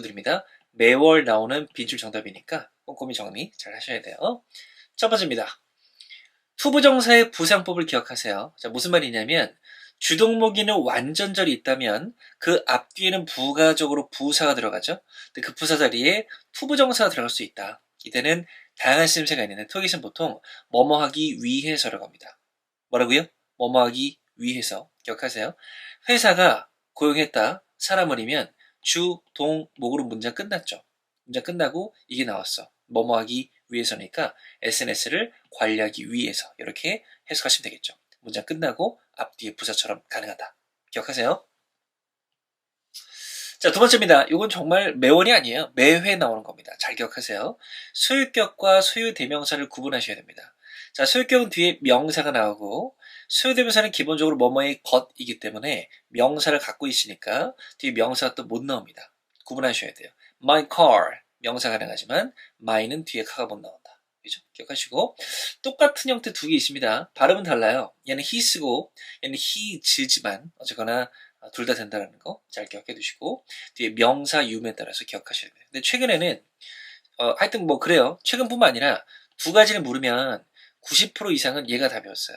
드립니다. 매월 나오는 빈줄 정답이니까 꼼꼼히 정리 잘 하셔야 돼요. 첫 번째입니다. 투부정사의 부상법을 기억하세요. 자, 무슨 말이냐면 주동목이는 완전절이 있다면 그 앞뒤에는 부가적으로 부사가 들어가죠. 근데 그 부사 자리에 투부정사가 들어갈 수 있다. 이때는 다양한 쓰임새가 있는데 토익은 보통 뭐뭐 하기 위해서라고 합니다. 뭐라고요? 뭐뭐 하기 위해서 기억하세요. 회사가 고용했다 사람을이면 주, 동, 목으로 문장 끝났죠. 문장 끝나고 이게 나왔어. 뭐뭐 하기 위해서니까 SNS를 관리하기 위해서 이렇게 해석하시면 되겠죠. 문장 끝나고 앞뒤에 부사처럼 가능하다. 기억하세요. 자, 두 번째입니다. 이건 정말 매월이 아니에요. 매회 나오는 겁니다. 잘 기억하세요. 소유격과 소유대명사를 구분하셔야 됩니다. 자, 소유격은 뒤에 명사가 나오고 소유대명사는 기본적으로 뭐뭐의 것이기 때문에 명사를 갖고 있으니까 뒤에 명사가 또 못 나옵니다. 구분하셔야 돼요. My car 명사가 가능하지만 my는 뒤에 카가 못 나온다. 그죠? 기억하시고 똑같은 형태 두 개 있습니다. 발음은 달라요. 얘는 he 쓰고 얘는 he 즈지만 어쨌거나 둘 다 된다는 거 잘 기억해 두시고 뒤에 명사 유무에 따라서 기억하셔야 돼요. 근데 최근에는 어, 하여튼 뭐 그래요. 최근뿐만 아니라 두 가지를 물으면 90% 이상은 얘가 답이었어요.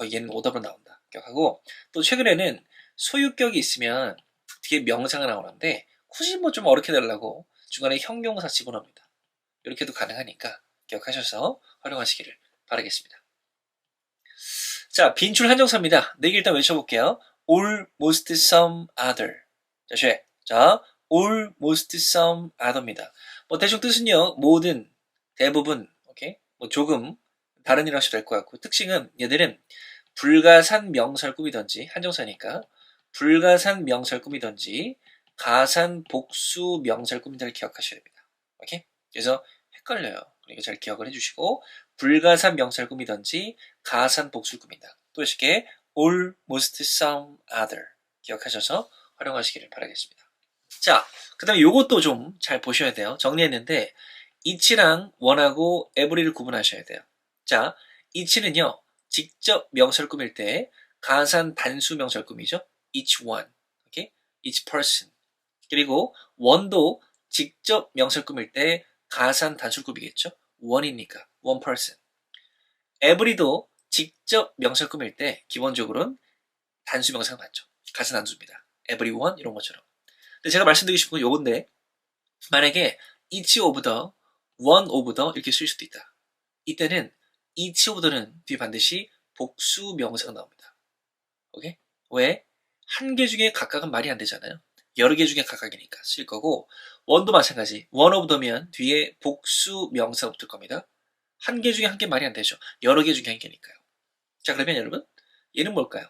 거의 얘는 오답으로 나온다. 기억하고 또 최근에는 소유격이 있으면 뒤에 명사가 나오는데 굳이 뭐 좀 어렵게 달라고 중간에 형용사 집어넣습니다. 이렇게도 가능하니까 기억하셔서 활용하시기를 바라겠습니다. 자, 빈출 한정사입니다. 네개 일단 외쳐볼게요. all, most, some, other. 자, 쉐. 자, all, most, some, other입니다. 뭐 대충 뜻은요, 모든, 대부분, 오케이? 뭐 조금 다른 일 하셔도 될 것 같고 특징은 얘들은 불가산 명사를 꾸미던지 한정사니까 불가산 명사를 꾸미던지 가산 복수 명사를 꾸민다를 기억하셔야 됩니다. 오케이? 그래서 헷갈려요. 그러니까 잘 기억을 해주시고 불가산 명사를 꾸미던지 가산 복수를 꾸민다. 또 쉽게 all, most, some, other 기억하셔서 활용하시기를 바라겠습니다. 자, 그 다음에 요것도 좀 잘 보셔야 돼요. 정리했는데 each랑 one하고 every를 구분하셔야 돼요. 자, each는요 직접 명사를 꾸밀 때 가산 단수 명사를 꾸미죠. each one, okay? each person. 그리고 one도 직접 명사를 꾸밀 때 가산 단수를 꾸미겠죠. one이니까 one person. every도 직접 명사를 꾸밀 때 기본적으로는 단수 명사가 맞죠. 가산 단수입니다. everyone 이런 것처럼. 근데 제가 말씀드리고 싶은 건 요건데 만약에 each of the, one of the 이렇게 쓸 수도 있다. 이때는 of the는 뒤에 반드시 복수 명사가 나옵니다. 오케이? 왜? 한 개 중에 각각은 말이 안 되잖아요. 여러 개 중에 각각이니까 쓸 거고 원도 마찬가지. one of the면 뒤에 복수 명사가 붙을 겁니다. 한 개 중에 한 개 말이 안 되죠. 여러 개 중에 한 개니까요. 자 그러면 여러분 얘는 뭘까요?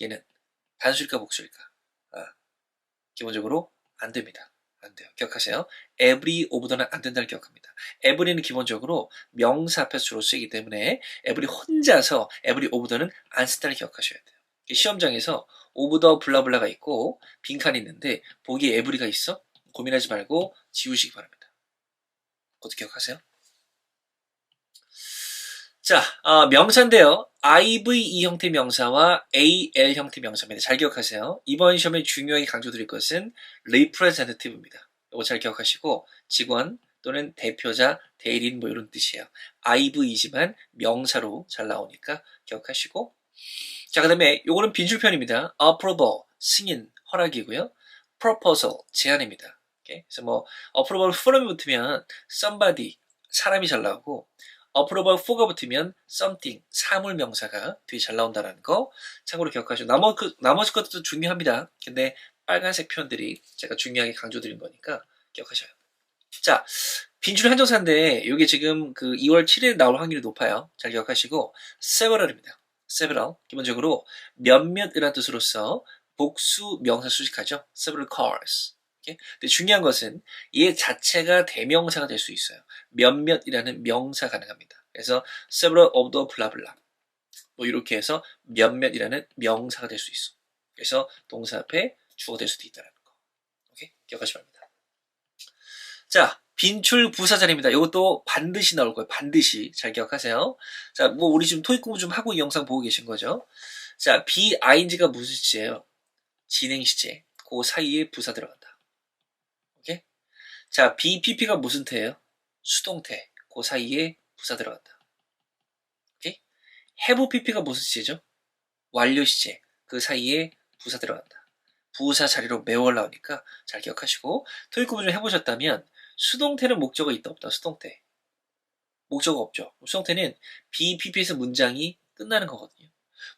얘는 단수일까 복수일까? 아, 기본적으로 안 됩니다. 안 돼요. 기억하세요. every the는 안 된다를 기억합니다. every는 기본적으로 명사 앞에서 주로 쓰이기 때문에 every 혼자서 every the는 안 쓴다를 기억하셔야 돼요. 시험장에서 the 블라블라가 있고 빈칸이 있는데 보기에 every가 있어? 고민하지 말고 지우시기 바랍니다. 그것도 기억하세요. 자, 어, 명사인데요. IVE 형태 명사와 AL 형태 명사입니다. 잘 기억하세요. 이번 시험에 중요하게 강조드릴 것은 representative입니다. 이거 잘 기억하시고 직원 또는 대표자, 대리인 뭐 이런 뜻이에요. IVE지만 명사로 잘 나오니까 기억하시고 자, 그 다음에 요거는 빈줄편입니다. approval, 승인, 허락이고요. proposal, 제안입니다. 그래서 뭐 approval from이 붙으면 somebody, 사람이 잘 나오고 approval for가 붙으면 something, 사물 명사가 뒤에 잘 나온다는 거 참고로 기억하시고 나머, 그, 나머지 것도 중요합니다. 근데 빨간색 표현들이 제가 중요하게 강조드린 거니까 기억하셔요. 자, 빈줄 한정사인데 이게 지금 그 2월 7일 나올 확률이 높아요. 잘 기억하시고 several입니다. several 기본적으로 몇몇이라는 뜻으로서 복수 명사 수식하죠. several cars. 근데 중요한 것은 얘 자체가 대명사가 될 수 있어요. 몇몇이라는 명사 가능합니다. 그래서 several of the blah blah 뭐 이렇게 해서 몇몇이라는 명사가 될 수 있어. 그래서 동사 앞에 주어가 될 수도 있다는 거. 오케이? 기억하시 기 바랍니다. 자, 빈출 부사절입니다. 이것도 반드시 나올 거예요. 반드시. 잘 기억하세요. 자, 뭐 우리 지금 토익 공부 좀 하고 이 영상 보고 계신 거죠. 자, BING가 무슨 시제예요? 진행 시제. 그 사이에 부사 들어간다. 자, BPP가 무슨 태예요? 수동태. 그 사이에 부사 들어간다. 오케이? have PP가 무슨 시제죠? 완료 시제. 그 사이에 부사 들어간다. 부사 자리로 매우 올라오니까 잘 기억하시고 토익 구분 좀 해보셨다면 수동태는 목적어 있다 없다 수동태 목적어 없죠 수동태는 BPP에서 문장이 끝나는 거거든요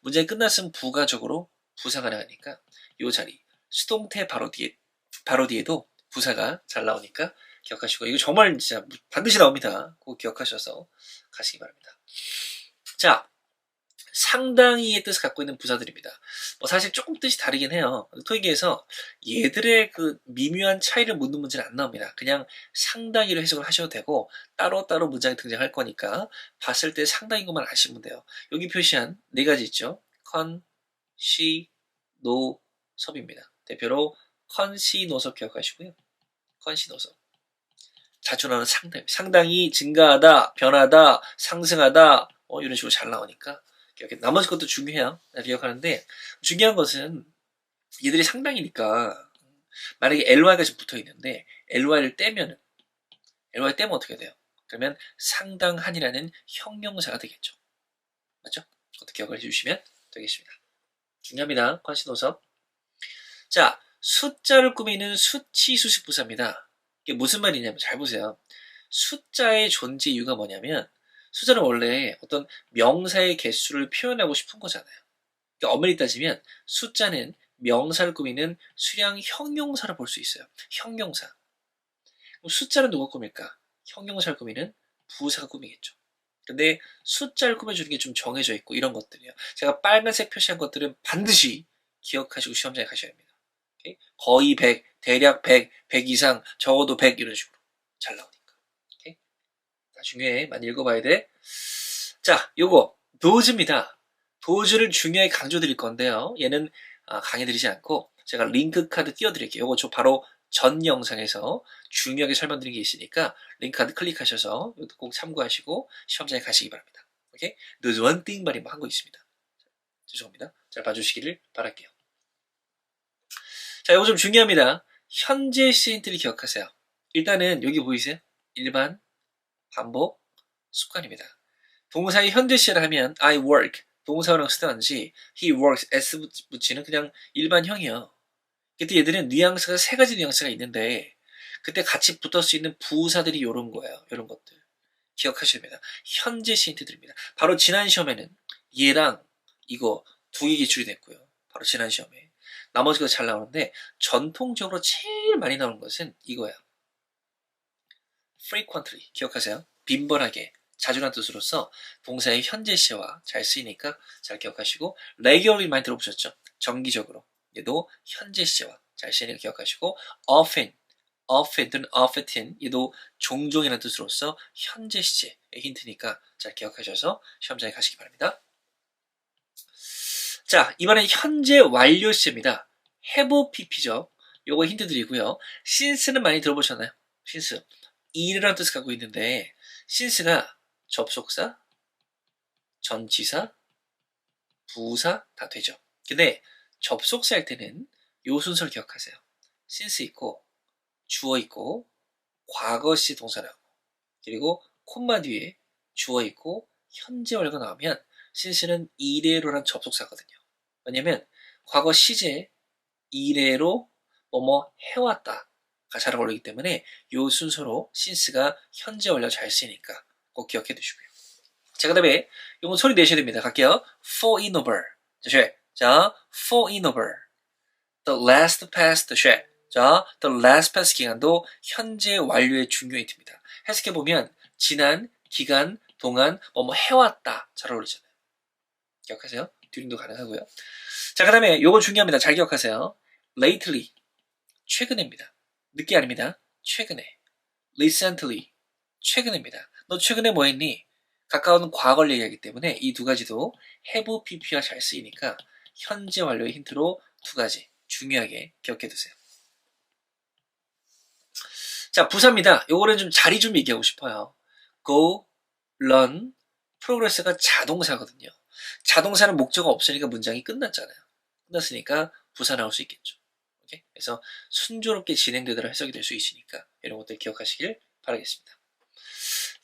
문장이 끝났으면 부가적으로 부사가 나가니까 이 자리 수동태 바로 뒤에 바로 뒤에도 부사가 잘 나오니까 기억하시고 이거 정말 진짜 반드시 나옵니다 꼭 기억하셔서 가시기 바랍니다 자 상당히의 뜻을 갖고 있는 부사들입니다. 뭐 사실 조금 뜻이 다르긴 해요. 토익에서 얘들의 그 미묘한 차이를 묻는 문제는 안 나옵니다. 그냥 상당히로 해석을 하셔도 되고 따로따로 문장이 등장할 거니까 봤을 때 상당히 것만 아시면 돼요. 여기 표시한 네 가지 있죠. 컨, 시, 노, 섭입니다. 대표로 컨, 시, 노섭 기억하시고요. 컨, 시, 노섭. 자주 나오는 상당, 상당히 증가하다, 변하다, 상승하다, 어, 이런 식으로 잘 나오니까 기억해. 나머지 것도 중요해요. 기억하는데 중요한 것은 얘들이 상당이니까 만약에 ly가 지금 붙어 있는데 ly를 떼면은 ly 떼면 어떻게 돼요? 그러면 상당한이라는 형용사가 되겠죠. 맞죠? 그것도 기억을 해주시면 되겠습니다. 중요합니다. 관시노섭. 자, 숫자를 꾸미는 수치 수식 부사입니다. 이게 무슨 말이냐면 잘 보세요. 숫자의 존재 이유가 뭐냐면 숫자는 원래 어떤 명사의 개수를 표현하고 싶은 거잖아요. 그러니까 엄밀히 따지면 숫자는 명사를 꾸미는 수량 형용사를 볼 수 있어요. 형용사. 그럼 숫자는 누가 꾸밀까? 형용사를 꾸미는 부사가 꾸미겠죠. 근데 숫자를 꾸며주는 게 좀 정해져 있고 이런 것들이요. 제가 빨간색 표시한 것들은 반드시 기억하시고 시험장에 가셔야 합니다. 거의 100, 대략 100, 100 이상, 적어도 100 이런 식으로 잘 나오니까. 중요해. 많이 읽어봐야 돼. 자, 요거 도즈입니다. 도즈를 중요하게 강조드릴 건데요. 얘는 아, 강의드리지 않고 제가 링크 카드 띄워드릴게요. 요거 저 바로 전 영상에서 중요하게 설명드린 게 있으니까 링크 카드 클릭하셔서 이것도 꼭 참고하시고 시험장에 가시기 바랍니다. 오케이? There's 말이 뭐 한 거 있습니다. 죄송합니다. 잘 봐주시기를 바랄게요. 자, 이거 좀 중요합니다. 현재 시인트를 기억하세요. 일단은 여기 보이세요? 일반 반복, 습관입니다. 동사의 현재 시를 하면 I work, 동사랑 쓰든지 he works, s 붙이는 그냥 일반형이요. 그때 얘들은 뉘앙스가 세 가지 뉘앙스가 있는데 그때 같이 붙을 수 있는 부사들이 이런 거예요. 이런 것들. 기억하셔야 됩니다. 현재 시인트들입니다. 바로 지난 시험에는 얘랑 이거 두 개 기출이 됐고요. 바로 지난 시험에. 나머지가 잘 나오는데 전통적으로 제일 많이 나오는 것은 이거예요. frequently 기억하세요. 빈번하게 자주란 뜻으로서 동사의 현재 시와 잘 쓰이니까 잘 기억하시고 regularly 많이 들어보셨죠? 정기적으로 얘도 현재 시와 잘 쓰이니까 기억하시고 often often 또는 often 얘도 종종이라는 뜻으로서 현재 시제의 힌트니까 잘 기억하셔서 시험장에 가시기 바랍니다. 자 이번엔 현재 완료 시제입니다. have pp죠. 요거 힌트 드리고요. since는 많이 들어보셨나요? since 이라는 뜻을 갖고 있는데 since가 접속사, 전치사, 부사 다 되죠. 근데 접속사일 때는 요 순서를 기억하세요. since 있고 주어 있고 과거시 동사 나오고 그리고 콤마 뒤에 주어 있고 현재 완료가 나오면 since는 이래로란 접속사거든요. 왜냐면 과거 시제 이래로 뭐뭐 해왔다 잘 어울리기 때문에 이 순서로 신스가 현재 완료 잘 쓰이니까 꼭 기억해 두시고요. 자, 그 다음에 이건 소리 내셔야 됩니다. 갈게요. for in over. 자, 자, for in over. the last past 쉐. 자, the last past 기간도 현재 완료의 중요 힌트입니다. 해석해 보면 지난 기간 동안 뭐뭐 해왔다 잘 어울리잖아요. 기억하세요? 듀링도 가능하고요. 자, 그 다음에 요거 중요합니다. 잘 기억하세요. lately 최근입니다. 늦게 아닙니다. 최근에. recently. 최근입니다. 너 최근에 뭐 했니? 가까운 과거를 얘기하기 때문에 이 두 가지도 have pp와 잘 쓰이니까 현재 완료의 힌트로 두 가지 중요하게 기억해 두세요. 자, 부사입니다. 요거는 좀 자리 좀 얘기하고 싶어요. go, run, progress가 자동사거든요. 자동사는 목적어 없으니까 문장이 끝났잖아요. 끝났으니까 부사 나올 수 있겠죠. 이렇게 그래서 순조롭게 진행되도록 해석이 될 수 있으니까 이런 것들 기억하시길 바라겠습니다.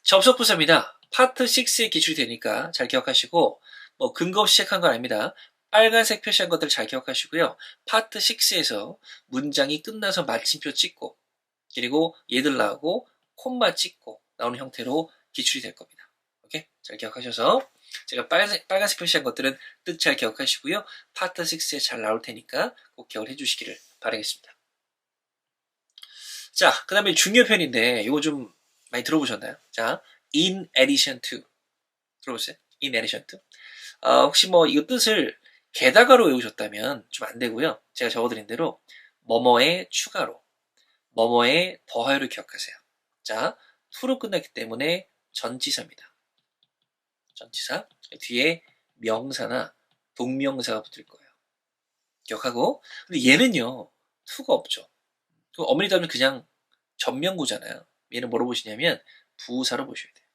접속 부사입니다. 파트 6에 기출이 되니까 잘 기억하시고 뭐 근거 없이 시작한 건 아닙니다. 빨간색 표시한 것들 잘 기억하시고요. 파트 6에서 문장이 끝나서 마침표 찍고 그리고 얘들 나오고 콤마 찍고 나오는 형태로 기출이 될 겁니다. 오케이? 잘 기억하셔서 제가 빨간색, 빨간색 표시한 것들은 뜻 잘 기억하시고요. 파트 6에 잘 나올 테니까 꼭 기억을 해주시기를 바라겠습니다. 자, 그 다음에 중요 편인데 이거 좀 많이 들어보셨나요? 자, in addition to 들어보세요. in addition to 어, 혹시 뭐 이거 뜻을 게다가로 외우셨다면 좀 안 되고요. 제가 적어드린 대로 뭐뭐에 추가로 뭐뭐에 더하여를 기억하세요. 자, to로 끝났기 때문에 전치사입니다. 전치사 뒤에 명사나 동명사가 붙을 거예요. 기억하고 근데 얘는요 to가 없죠. 그 어머니 답은 그냥 전명구잖아요. 얘는 뭐로 보시냐면 부사로 보셔야 돼요.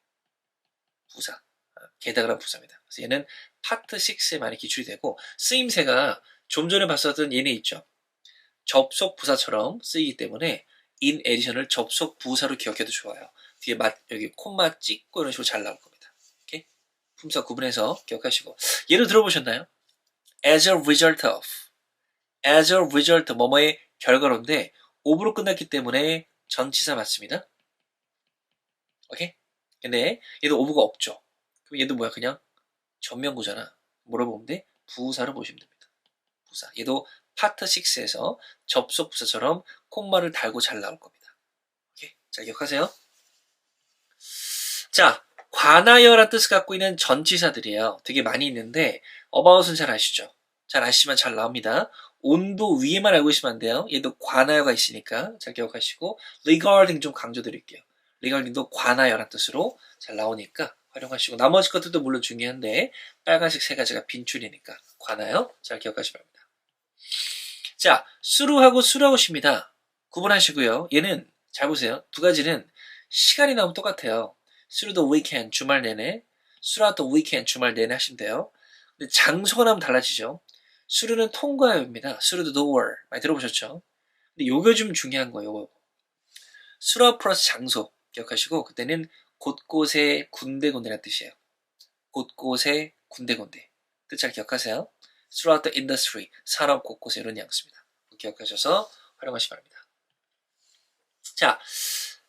부사. 아, 게다가란 부사입니다. 그래서 얘는 파트 6에 많이 기출이 되고 쓰임새가 좀 전에 봤었던 얘네 있죠. 접속 부사처럼 쓰이기 때문에 in addition을 접속 부사로 기억해도 좋아요. 뒤에 맛 여기 콤마 찍고 이런 식으로 잘 나올 겁니다. 품사 구분해서 기억하시고 예를 들어보셨나요? as a result of as a result 뭐뭐의 결과로인데 오브로 끝났기 때문에 전치사 맞습니다. 오케이? 근데 얘도 오브가 없죠. 그럼 얘도 뭐야 그냥 전면구잖아. 뭐라고 보면 돼? 부사로 보시면 됩니다. 부사. 얘도 파트 6에서 접속 부사처럼 콤마를 달고 잘 나올 겁니다. 오케이? 자, 기억하세요. 자, 관하여란 뜻을 갖고 있는 전치사들이에요. 되게 많이 있는데 어바웃은 잘 아시죠? 잘 아시지만 잘 나옵니다. 온도 위에만 알고 있으면 안 돼요. 얘도 관하여가 있으니까 잘 기억하시고 regarding 좀 강조드릴게요. regarding도 관하여란 뜻으로 잘 나오니까 활용하시고 나머지 것들도 물론 중요한데 빨간색 세 가지가 빈출이니까 관하여 잘 기억하시 기 바랍니다. 자, 수루하고 수라웃입니다. 구분하시고요. 얘는 잘 보세요. 두 가지는 시간이 나오면 똑같아요. Through the weekend 주말 내내, throughout the weekend 주말 내내 하시면 돼요. 근데 장소가 나면 달라지죠. 수류는 통과입니다. through the door 많이 들어보셨죠? 근데 요게 좀 중요한 거예요. 요거. 수라 플러스 장소 기억하시고 그때는 곳곳에 군데군데라는 뜻이에요. 곳곳에 군데군데 뜻 잘 기억하세요. throughout the industry 산업 곳곳에 이런 뉘앙스입니다. 기억하셔서 활용하시 기 바랍니다. 자,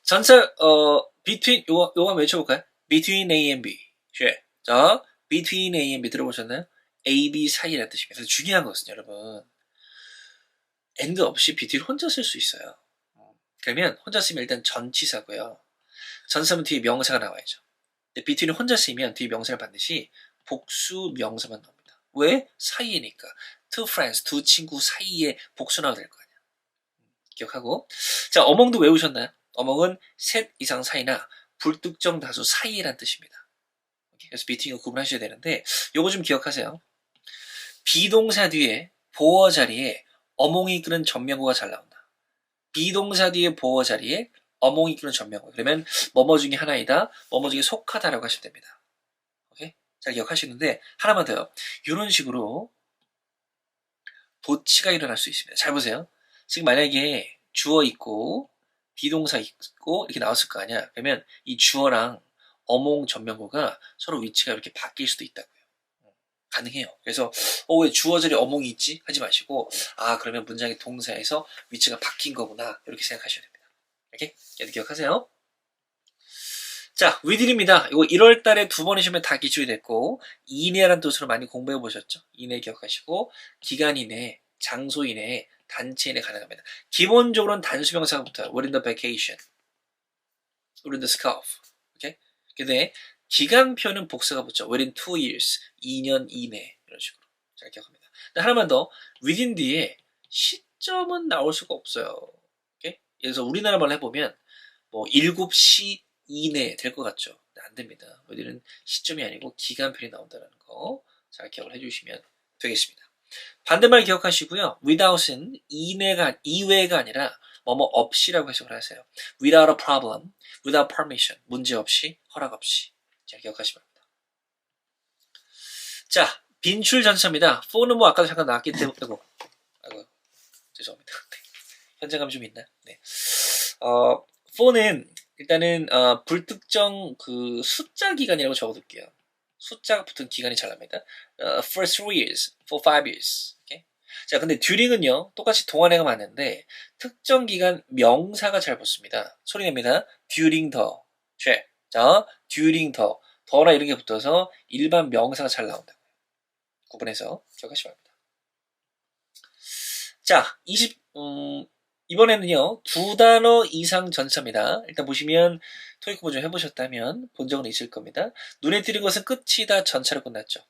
전사 어 between 요거 요거 한번 외쳐볼까요? between A and B. 쉐. 자, between A and B 들어보셨나요? A, B 사이라는 뜻입니다. 중요한 것은 여러분 and 없이 between 혼자 쓸 수 있어요. 그러면 혼자 쓰면 일단 전치사고요. 전사면 뒤에 명사가 나와야죠. 근데 between을 혼자 쓰면 뒤에 명사를 반드시 복수 명사만 나옵니다. 왜? 사이니까. two friends, 두 친구 사이에 복수 나와야 될 거 아니야. 기억하고. 자, 어몽도 외우셨나요? 어몽은 셋 이상 사이나 불특정 다수 사이란 뜻입니다. 그래서 비팅을 구분하셔야 되는데 요거 좀 기억하세요. 비동사 뒤에 보어 자리에 어몽이 이끄는 전명구가 잘 나온다. 비동사 뒤에 보어 자리에 어몽이 이끄는 전명구. 그러면 뭐뭐 중에 하나이다. 뭐뭐 중에 속하다라고 하시면 됩니다. 잘 기억하시는데 하나만 더요. 이런 식으로 도치가 일어날 수 있습니다. 잘 보세요. 지금 만약에 주어 있고 비동사 있고 이렇게 나왔을 거 아니야. 그러면 이 주어랑 어몽 전명구가 서로 위치가 이렇게 바뀔 수도 있다고요. 가능해요. 그래서 어, 왜 주어 자리 어몽이 있지? 하지 마시고 아 그러면 문장의 동사에서 위치가 바뀐 거구나 이렇게 생각하셔야 됩니다. 이렇게 얘도 기억하세요. 자, 위딜입니다. 이거 1월 달에 두 번 시험에 다 기출이 됐고 이내라는 뜻으로 많이 공부해 보셨죠? 이내 기억하시고 기간 이내, 장소 이내, 단체 이내 가능합니다. 기본적으로는 단수. We're in the vacation. In the scarf. 오케이? 근데 기간표는 복사가 붙죠. within two years, 2년 이내 이런 식으로 잘 기억합니다. 하나만 더 within 뒤에 시점은 나올 수가 없어요. 오케이? 그래서 우리나라 말로 해보면 뭐 7시 이내 될 것 같죠? 안 됩니다. within은 시점이 아니고 기간편이 나온다는 거 잘 기억을 해주시면 되겠습니다. 반대말 기억하시고요. without은 이내가 이외가 아니라 뭐뭐 없이라고 해석을 하세요. without a problem, without permission, 문제 없이, 허락 없이. 잘 기억하시 기 바랍니다. 자, 빈출 전차입니다. 4는 뭐 아까도 잠깐 나왔기 때문에, 아이고, 아이고 죄송합니다. 현장감이 좀 있나? 네. 어, for는 일단은 어, 불특정 그 숫자 기간이라고 적어둘게요. 숫자가 붙은 기간이 잘 납니다. 어, for three years, for five years. 오케이? 자, 근데 during은요, 똑같이 동안에가 맞는데, 특정 기간 명사가 잘 붙습니다. 소리 냅니다. during the. 죄. 자, during the. 더나 이런 게 붙어서 일반 명사가 잘 나온다고요. 구분해서 기억하시기 바랍니다. 자, 20, 음, 이번에는요, 두 단어 이상 전차입니다. 일단 보시면, 토익 공부 좀 해보셨다면 본 적은 있을 겁니다. 눈에 띄는 것은 끝이 다 전차로 끝났죠.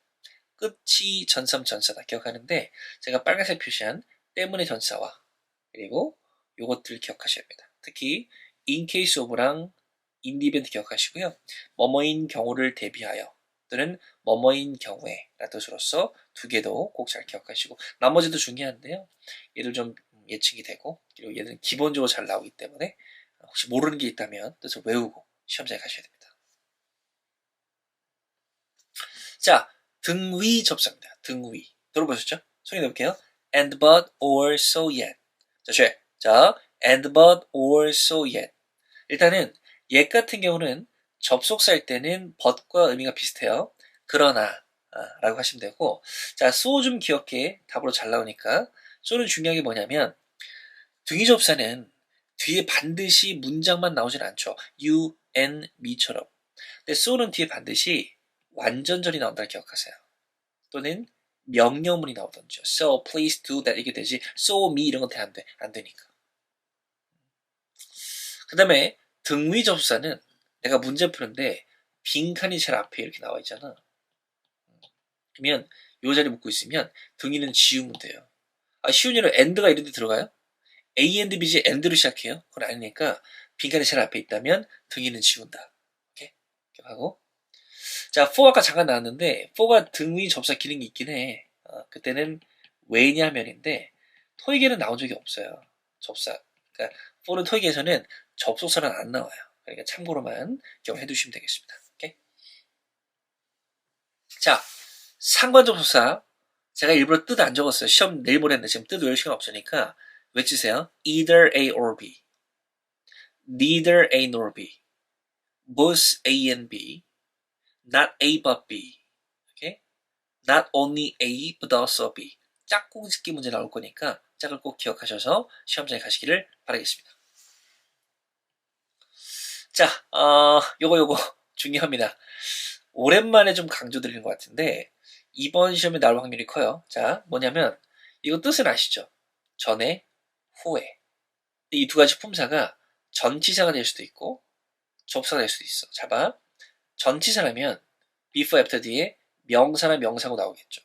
끝이 전삼 전차다 기억하는데, 제가 빨간색 표시한 때문에 전차와, 그리고 요것들 기억하셔야 합니다. 특히, in case of랑 인디벤트 기억하시고요. 뭐뭐인 경우를 대비하여 또는 뭐뭐인 경우에 라는 뜻으로서 두 개도 꼭 잘 기억하시고 나머지도 중요한데요. 얘들 좀 예측이 되고 그리고 얘들은 기본적으로 잘 나오기 때문에 혹시 모르는 게 있다면 뜻을 외우고 시험장에 가셔야 됩니다. 자, 등위 접사입니다. 등위. 들어보셨죠? 소리 내볼게요. and but or so yet. 자, 죄. 자, and but or so yet. 일단은 옛 같은 경우는 접속사일 때는 but과 의미가 비슷해요. 그러나 아, 라고 하시면 되고 자, so 좀 기억해. 답으로 잘 나오니까 so는 중요한 게 뭐냐면 등위 접사는 뒤에 반드시 문장만 나오진 않죠. you, and, me처럼. 근데 so는 뒤에 반드시 완전절이 나온다를 기억하세요. 또는 명령문이 나오던지요. So, please do that 이게 되지. So, me 이런 건돼안 돼. 안 되니까. 그 다음에 등위 접사는 내가 문제 푸는데 빈칸이 제일 앞에 이렇게 나와 있잖아. 그러면 요 자리 묶고 있으면 등위는 지우면 돼요. 아, 쉬운 예로 and가 이런 데 들어가요? A and B지 and로 시작해요? 그건 아니니까 빈칸이 제일 앞에 있다면 등위는 지운다. 오케이? 기억하고. 자, for 아까 잠깐 나왔는데 for가 등위 접사 기능이 있긴 해. 어, 그때는 왜냐면인데 토익에는 나온 적이 없어요. 접사. 그러니까 for는 토익에서는 접속사는 안 나와요. 그러니까 참고로만 기억해 두시면 되겠습니다. 오케이? 자, 상관접속사. 제가 일부러 뜻 안 적었어요. 시험 내일 모레인데 지금 뜻 외울 시간 없으니까 외치세요. either A or B. neither A nor B. both A and B. not A but B. 오케이? not only A but also B. 짝꿍 짓기 문제 나올 거니까 짝을 꼭 기억하셔서 시험장에 가시기를 바라겠습니다. 자, 어, 요거 요거 중요합니다. 오랜만에 좀 강조드리는 것 같은데 이번 시험에 나올 확률이 커요. 자, 뭐냐면 이거 뜻은 아시죠? 전에, 후에. 이두 가지 품사가 전치사가 될 수도 있고 접사가 될 수도 있어. 자 봐. 전치사라면 before, after 뒤에 명사나 명사고 나오겠죠.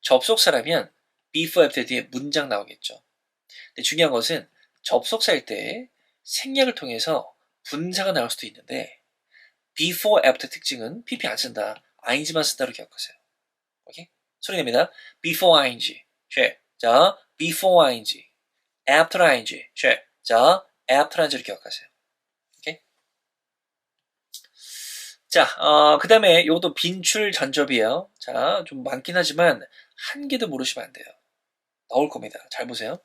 접속사라면 before, after 뒤에 문장 나오겠죠. 근데 중요한 것은 접속사일 때 생략을 통해서 분사가 나올 수도 있는데 before, after 특징은 pp 안 쓴다. ing만 쓴다로 기억하세요. 오케이? 소리 냅니다. before ing. 쉐. 자, before ing. After ing. 쉐. 자, after ing를 기억하세요. 자, 어, 그 다음에 요것도 빈출 전접이에요. 자, 좀 많긴 하지만 한 개도 모르시면 안 돼요. 나올 겁니다. 잘 보세요.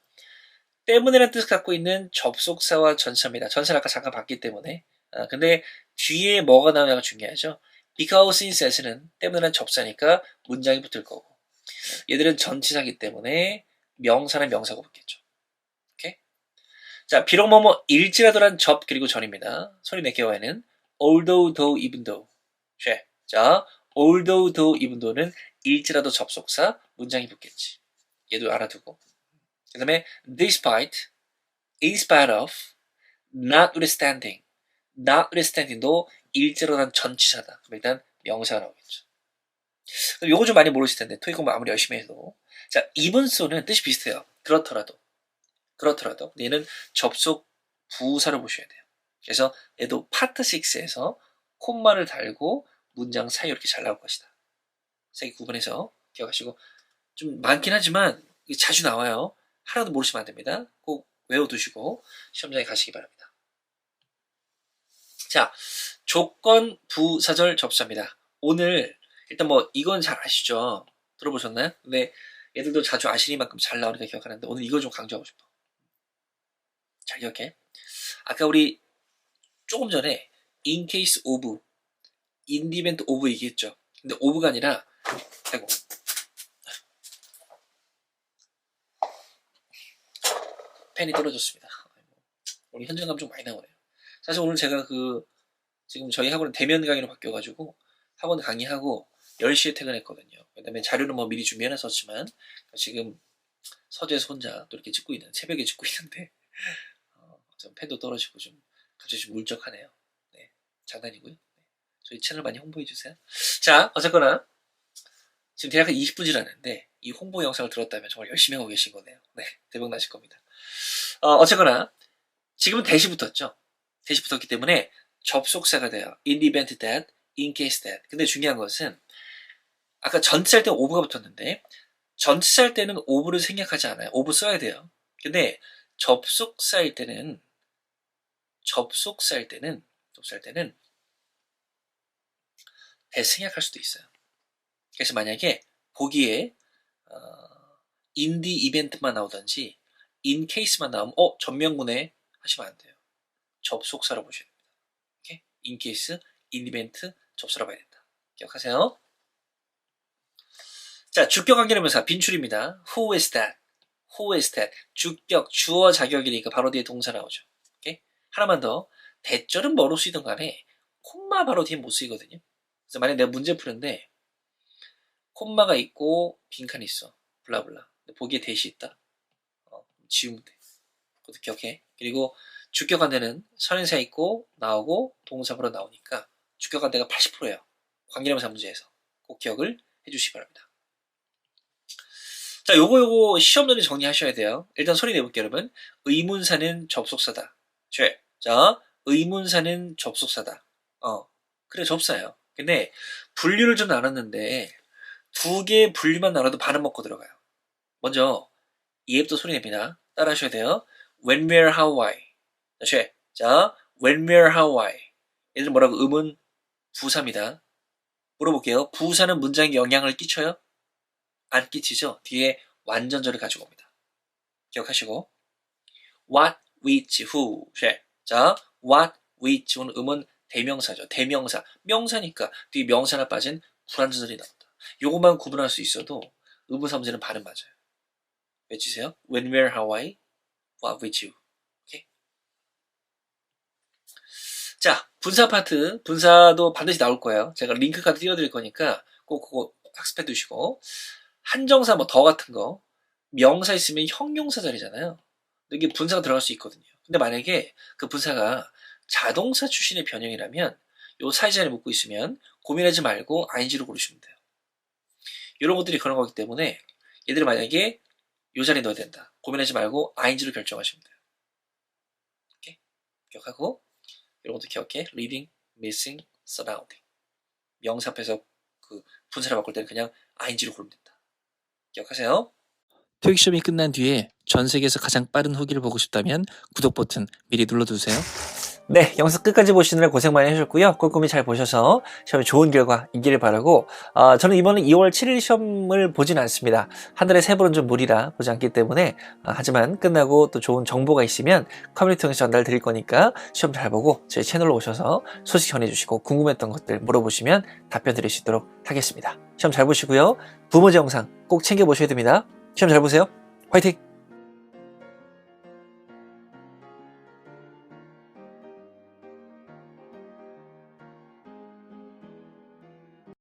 때문에라는 뜻을 갖고 있는 접속사와 전사입니다. 전사를 아까 잠깐 봤기 때문에. 아, 근데 뒤에 뭐가 나오냐가 중요하죠. because instead는 때문에라는 접사니까 문장이 붙을 거고. 얘들은 전치사기 때문에 명사는 명사가 붙겠죠. 자, 비록 뭐뭐 일지라도란 접 그리고 전입니다. 소리 낼 경우에는 although, though, even though. 쉐. 자, although, though, even though는 일지라도 접속사 문장이 붙겠지. 얘도 알아두고. 그 다음에 despite, in spite of, notwithstanding, notwithstanding도 난 전치사다. 그럼 일단 명사가 나오겠죠. 요거 좀 많이 모르실 텐데 토익 공부 아무리 열심히 해도 자 even so는 뜻이 비슷해요. 그렇더라도 그렇더라도 얘는 접속 부사를 보셔야 돼요. 그래서 얘도 파트 6에서 콤마를 달고 문장 사이 이렇게 잘 나올 것이다. 세개 구분해서 기억하시고 좀 많긴 하지만 자주 나와요. 하나도 모르시면 안 됩니다. 꼭 외워두시고 시험장에 가시기 바랍니다. 자, 조건 부사절 접수합니다. 오늘 일단 뭐 이건 잘 아시죠? 들어보셨나요? 근데 얘들도 자주 아시니 만큼 잘 나오니까 기억하는데 오늘 이걸 좀 강조하고 싶어. 잘 기억해. 아까 우리 조금 전에 in case of, in the event of 얘기했죠. 근데 of가 아니라 아이고 펜이 떨어졌습니다. 오늘 현장감 좀 많이 나오네요. 사실 오늘 제가 그 지금 저희 학원은 대면 강의로 바뀌어가지고 학원 강의하고 10시에 퇴근했거든요. 그 다음에 자료는 뭐 미리 준비해놨었지만 지금 서재에서 혼자 또 이렇게 찍고 있는 새벽에 찍고 있는데 어, 좀 펜도 떨어지고 좀 갑자기 좀 울적하네요. 네, 장난이고요. 네, 저희 채널 많이 홍보해 주세요. 자, 어쨌거나 지금 대략 한 20분 지났는데 이 홍보 영상을 들었다면 정말 열심히 하고 계신 거네요. 네, 대박 나실 겁니다. 어, 어쨌거나 지금은 대시 붙었죠. 대시 붙었기 때문에 접속사가 돼요. in the event that, in case that. 근데 중요한 것은 아까 전치사 할 때는 오브가 붙었는데 전치사 할 때는 오브를 생략하지 않아요. 오브 써야 돼요. 근데 접속사일 때는 접속사일 때는 접속사일 때는 대 생략할 수도 있어요. 그래서 만약에 보기에 어, the event만 나오든지 in case만 나오면 어 전명문에 하시면 안 돼요. 접속사로 보셔야 됩니다. 오케이? in case, in event 접수라 봐야 된다. 기억하세요. 자, 주격 관계대명사 빈출입니다. Who is that? Who is that? 주격, 주어 자격이니까 바로 뒤에 동사 나오죠. 하나만 더. 대절은 뭐로 쓰이든 간에 콤마 바로 뒤에 못 쓰이거든요. 그래서 만약에 내가 문제 푸는데 콤마가 있고 빈칸이 있어. 블라블라. 보기에 대시 있다. 어, 지우면 돼. 그것도 기억해. 그리고 주격 관대는 선행사 있고 나오고 동사로 나오니까 주격 관대가 80%예요. 관계대명사 문제에서 꼭 기억을 해주시기 바랍니다. 자, 요거 요거 시험 전에 정리하셔야 돼요. 일단 소리 내볼게요, 여러분. 의문사는 접속사다. 죄. 자, 의문사는 접속사다. 어, 그래 접사예요. 근데 분류를 좀 나눴는데 두 개의 분류만 나눠도 반은 먹고 들어가요. 먼저 이해부터 소리 냅니다. 따라 하셔야 돼요. When, where, how, why. 자, 죄. 자, when, where, how, why. 얘들 뭐라고 의문 부사입니다. 물어볼게요. 부사는 문장에 영향을 끼쳐요? 안 끼치죠? 뒤에 완전절을 가지고 옵니다. 기억하시고 what, which, who, 쉐. 자, what, which, who는 음은 대명사죠. 대명사. 명사니까 뒤에 명사 하나 빠진 불완전절이 나온다. 요것만 구분할 수 있어도 의문사 문제는 발음 맞아요. 외치세요. when, where, how, why, what, which. 오케이? 자, 분사 파트. 분사도 반드시 나올 거예요. 제가 링크 카드 띄워드릴 거니까 꼭 그거 학습해 두시고 한정사 뭐 더 같은 거 명사 있으면 형용사 자리잖아요. 이게 분사가 들어갈 수 있거든요. 근데 만약에 그 분사가 자동사 출신의 변형이라면 요 사이자리에 묶고 있으면 고민하지 말고 ing로 고르시면 돼요. 이런 것들이 그런 거기 때문에 얘들을 만약에 요 자리에 넣어야 된다. 고민하지 말고 ing로 결정하시면 돼요. 기억하고 이런 것도 기억해. reading, missing, surrounding. 명사 앞에서 그 분사를 바꿀 때는 그냥 ing로 고르면 된다. 기억하세요. 토익 시험이 끝난 뒤에 전 세계에서 가장 빠른 후기를 보고 싶다면 구독 버튼 미리 눌러두세요. 네, 영상 끝까지 보시느라 고생 많이 하셨고요. 꼼꼼히 잘 보셔서 시험에 좋은 결과 있기를 바라고 어, 저는 이번에 2월 7일 시험을 보진 않습니다. 한 달에 세 번은 좀 무리라 보지 않기 때문에 어, 하지만 끝나고 또 좋은 정보가 있으면 커뮤니티 통해서 전달 드릴 거니까 시험 잘 보고 저희 채널로 오셔서 소식 전해주시고 궁금했던 것들 물어보시면 답변 드릴 수 있도록 하겠습니다. 시험 잘 보시고요. 부모제 영상 꼭 챙겨보셔야 됩니다. 시험 잘 보세요. 화이팅!